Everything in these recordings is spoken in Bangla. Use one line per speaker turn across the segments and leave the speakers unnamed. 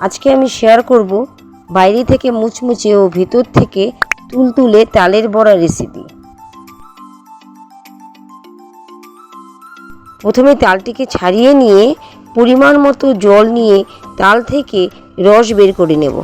আজকে আমি শেয়ার করব বাইরে থেকে মুচমুচে ও ভিতর থেকে তুলতুলে তালের বড়া রেসিপি প্রথমে তালটিকে ছাড়িয়ে নিয়ে পরিমাণ মতো জল নিয়ে তাল থেকে রস বের করে নেব।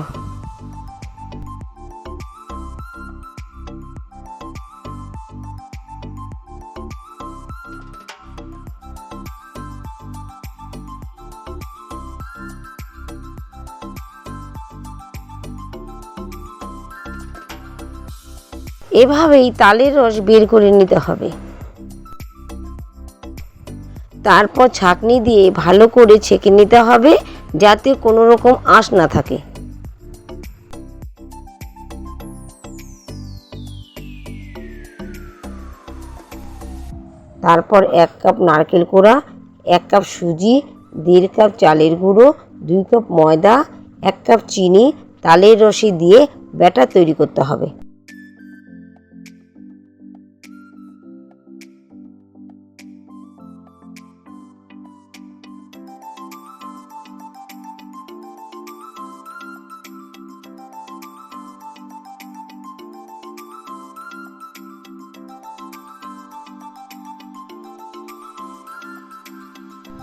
এভাবেই তালের রস বের করে নিতে হবে। তারপর ছাঁকনি দিয়ে ভালো করে ছেঁকে নিতে হবে যাতে কোনো রকম আঁশ না থাকে। তারপর এক কাপ নারকেল কোড়া, এক কাপ সুজি, দেড় কাপ চালের গুঁড়ো, দুই কাপ ময়দা, এক কাপ চিনি, তালের রসে দিয়ে ব্যাটার তৈরি করতে হবে।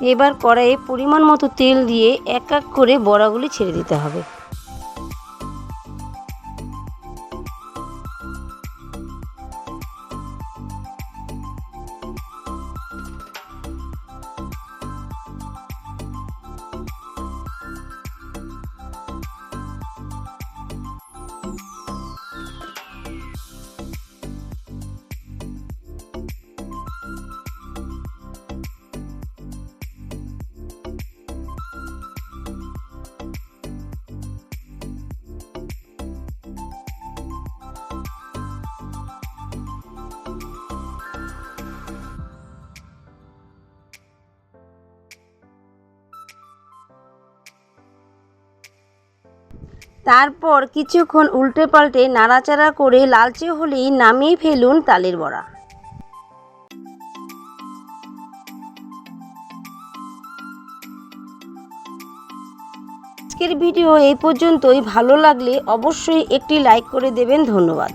এবার কড়াইয়ে পরিমাণ মতো তেল দিয়ে এক এক করে বড়াগুলি ছেড়ে দিতে হবে। তারপর কিছুক্ষণ উল্টে পাল্টে নাড়াচাড়া করে লালচে হলেই নামিয়ে ফেলুন তালের বড়া। আজকের ভিডিও এই পর্যন্তই। ভালো লাগলে অবশ্যই একটি লাইক করে দেবেন। ধন্যবাদ।